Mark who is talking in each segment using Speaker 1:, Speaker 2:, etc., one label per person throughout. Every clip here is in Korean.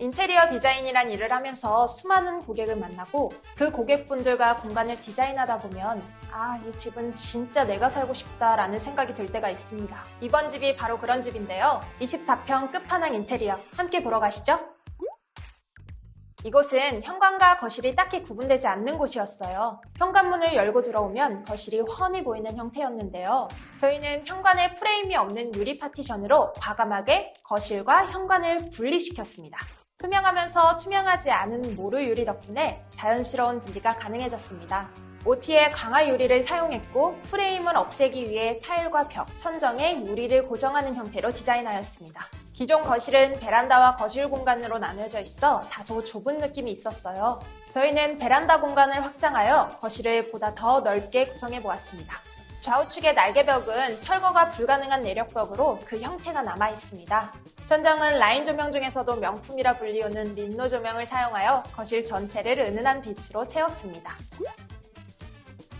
Speaker 1: 인테리어 디자인이란 일을 하면서 수많은 고객을 만나고 그 고객분들과 공간을 디자인하다 보면 아, 이 집은 진짜 내가 살고 싶다라는 생각이 들 때가 있습니다. 이번 집이 바로 그런 집인데요. 24평 끝판왕 인테리어 함께 보러 가시죠. 이곳은 현관과 거실이 딱히 구분되지 않는 곳이었어요. 현관문을 열고 들어오면 거실이 훤히 보이는 형태였는데요. 저희는 현관에 프레임이 없는 유리 파티션으로 과감하게 거실과 현관을 분리시켰습니다. 투명하면서 투명하지 않은 모루 유리 덕분에 자연스러운 분리가 가능해졌습니다. OT의 강화 유리를 사용했고 프레임을 없애기 위해 타일과 벽, 천정에 유리를 고정하는 형태로 디자인하였습니다. 기존 거실은 베란다와 거실 공간으로 나뉘어져 있어 다소 좁은 느낌이 있었어요. 저희는 베란다 공간을 확장하여 거실을 보다 더 넓게 구성해 보았습니다. 좌우측의 날개벽은 철거가 불가능한 내력벽으로 그 형태가 남아 있습니다. 천장은 라인 조명 중에서도 명품이라 불리우는 린노 조명을 사용하여 거실 전체를 은은한 빛으로 채웠습니다.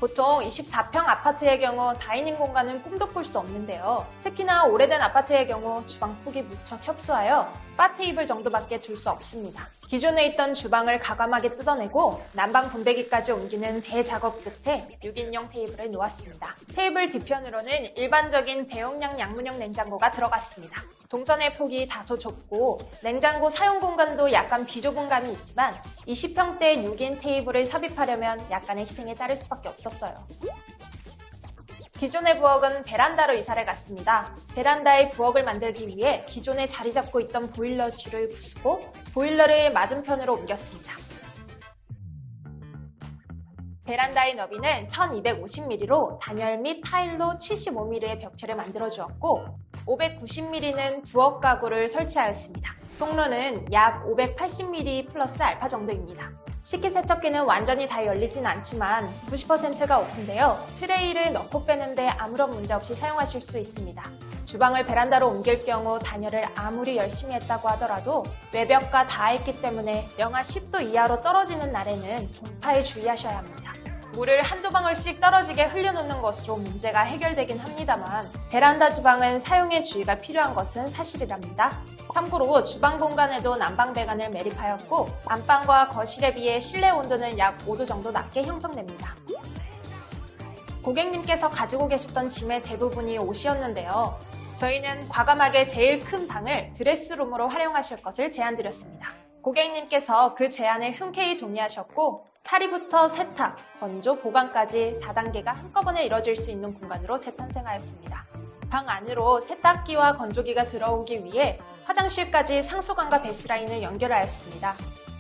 Speaker 1: 보통 24평 아파트의 경우 다이닝 공간은 꿈도 꿀 수 없는데요. 특히나 오래된 아파트의 경우 주방 폭이 무척 협소하여 바 테이블 정도밖에 둘 수 없습니다. 기존에 있던 주방을 가감하게 뜯어내고 난방 분배기까지 옮기는 대작업 끝에 6인용 테이블을 놓았습니다. 테이블 뒤편으로는 일반적인 대용량 양문형 냉장고가 들어갔습니다. 동선의 폭이 다소 좁고 냉장고 사용 공간도 약간 비좁은 감이 있지만 20평대 6인 테이블을 삽입하려면 약간의 희생에 따를 수밖에 없었어요. 기존의 부엌은 베란다로 이사를 갔습니다. 베란다의 부엌을 만들기 위해 기존에 자리 잡고 있던 보일러실을 부수고 보일러를 맞은편으로 옮겼습니다. 베란다의 너비는 1250mm로 단열 및 타일로 75mm의 벽체를 만들어 주었고 590mm는 부엌 가구를 설치하였습니다. 통로는 약 580mm 플러스 알파 정도입니다. 식기세척기는 완전히 다 열리진 않지만 90%가 오픈되어 트레이를 넣고 빼는데 아무런 문제 없이 사용하실 수 있습니다. 주방을 베란다로 옮길 경우 단열을 아무리 열심히 했다고 하더라도 외벽과 닿아있기 때문에 영하 10도 이하로 떨어지는 날에는 동파에 주의하셔야 합니다. 물을 한두 방울씩 떨어지게 흘려놓는 것으로 문제가 해결되긴 합니다만 베란다 주방은 사용에 주의가 필요한 것은 사실이랍니다. 참고로 주방 공간에도 난방 배관을 매립하였고 안방과 거실에 비해 실내 온도는 약 5도 정도 낮게 형성됩니다. 고객님께서 가지고 계셨던 짐의 대부분이 옷이었는데요. 저희는 과감하게 제일 큰 방을 드레스룸으로 활용하실 것을 제안드렸습니다. 고객님께서 그 제안에 흔쾌히 동의하셨고 탈의부터 세탁, 건조, 보관까지 4단계가 한꺼번에 이뤄질 수 있는 공간으로 재탄생하였습니다. 방 안으로 세탁기와 건조기가 들어오기 위해 화장실까지 상수관과 배수라인을 연결하였습니다.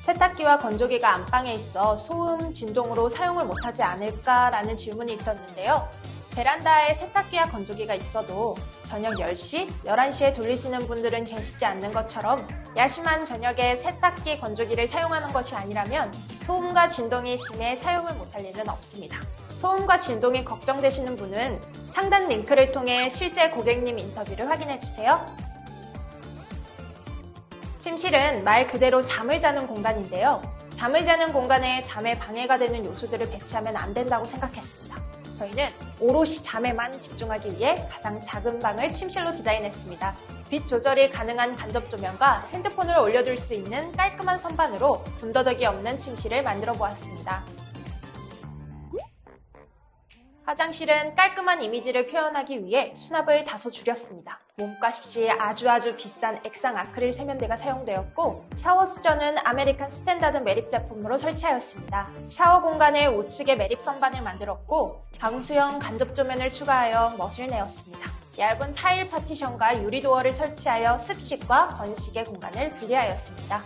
Speaker 1: 세탁기와 건조기가 안방에 있어 소음, 진동으로 사용을 못하지 않을까라는 질문이 있었는데요. 베란다에 세탁기와 건조기가 있어도 저녁 10시, 11시에 돌리시는 분들은 계시지 않는 것처럼 야심한 저녁에 세탁기, 건조기를 사용하는 것이 아니라면 소음과 진동이 심해 사용을 못할 일은 없습니다. 소음과 진동이 걱정되시는 분은 상단 링크를 통해 실제 고객님 인터뷰를 확인해 주세요. 침실은 말 그대로 잠을 자는 공간인데요. 잠을 자는 공간에 잠에 방해가 되는 요소들을 배치하면 안 된다고 생각했습니다. 저희는 오롯이 잠에만 집중하기 위해 가장 작은 방을 침실로 디자인했습니다. 빛 조절이 가능한 간접 조명과 핸드폰을 올려둘 수 있는 깔끔한 선반으로 군더더기 없는 침실을 만들어 보았습니다. 화장실은 깔끔한 이미지를 표현하기 위해 수납을 다소 줄였습니다. 몸값이 아주 아주 비싼 액상 아크릴 세면대가 사용되었고 샤워 수전은 아메리칸 스탠다드 매립 제품으로 설치하였습니다. 샤워 공간에 우측에 매립 선반을 만들었고 방수형 간접 조면을 추가하여 멋을 내었습니다. 얇은 타일 파티션과 유리 도어를 설치하여 습식과 번식의 공간을 분리하였습니다.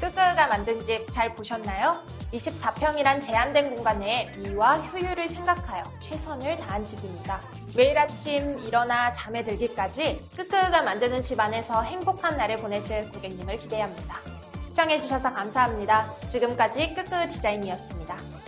Speaker 1: 끄끄가 만든 집 잘 보셨나요? 24평이란 제한된 공간에 미와 효율을 생각하여 최선을 다한 집입니다. 매일 아침 일어나 잠에 들기까지 끄끄가 만드는 집 안에서 행복한 날을 보내실 고객님을 기대합니다. 시청해주셔서 감사합니다. 지금까지 끄끄 디자인이었습니다.